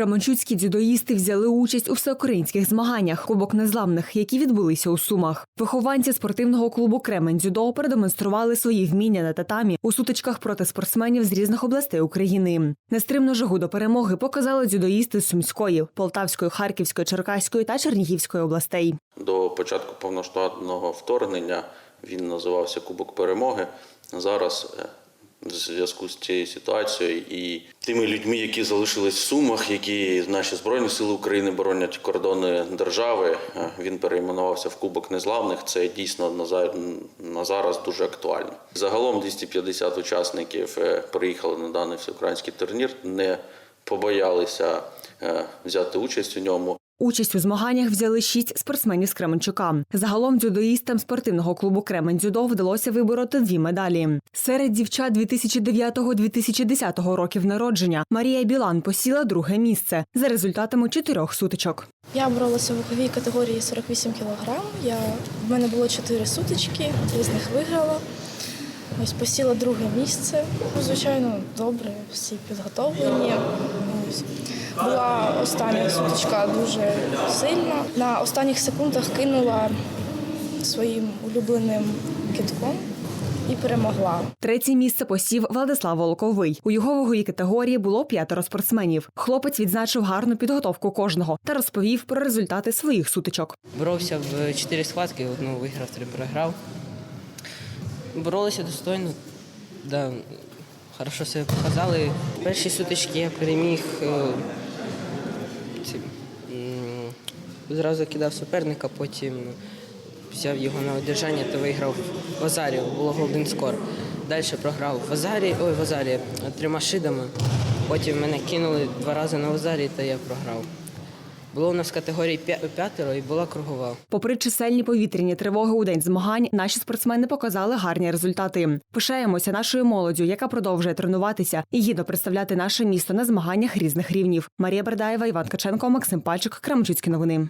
Кременчуцькі дзюдоїсти взяли участь у всеукраїнських змаганнях Кубок незламних, які відбулися у Сумах. Вихованці спортивного клубу Кремень дзюдо продемонстрували свої вміння на татамі у сутичках проти спортсменів з різних областей України. Нестримну жагу до перемоги показали дзюдоїсти з Сумської, Полтавської, Харківської, Черкаської та Чернігівської областей. До початку повноштатного вторгнення він називався Кубок Перемоги. Зараз е, в зв'язку з цією ситуацією і тими людьми, які залишились в Сумах, які наші збройні сили України боронять кордони держави. е, Він перейменувався в Кубок Незламних. Це дійсно на зараз дуже актуально. Загалом 250 учасників е, приїхали на даний всеукраїнський турнір, не побоялися е, взяти участь у ньому. Участь у змаганнях взяли шість спортсменів з Кременчука. Загалом дзюдоїстам спортивного клубу Кремень дзюдо вдалося вибороти дві медалі. Серед дівчат 2009-2010 років народження Марія Білан посіла друге місце за результатами чотирьох сутичок. Я боролася в ваговій категорії 48 кг. Я, в мене було чотири сутички, три з них виграла. Ось посіла друге місце. Ну, Звичайно, добре, всі підготовлені. Ось. Була остання сутичка дуже сильна. На останніх секундах кинула своїм улюбленим китком і перемогла. Третє місце посів Владислав Волковий. У його ваговій категорії було п'ятеро спортсменів. Хлопець відзначив гарну підготовку кожного та розповів про результати своїх сутичок. Боровся в чотири схватки, одну виграв, три програв. Боролися достойно, да, хорошо себе показали. Перші сутички я переміг. е, Зразу кидав суперника, потім взяв його на одержання та виграв в Азарі, було голден скор. Далі програв в Азарі, ой, в Азарі трьома шидами. Потім мене кинули два рази на Азарі, та я програв. Було у нас категорії п'ятеро і була кругова. Попри чисельні повітряні тривоги у день змагань, наші спортсмени показали гарні результати. Пишаємося нашою молоддю, яка продовжує тренуватися і гідно представляти наше місто на змаганнях різних рівнів. Марія Бердаєва, Іван Каченко, Максим Пальчик, Крамчуцькі новини.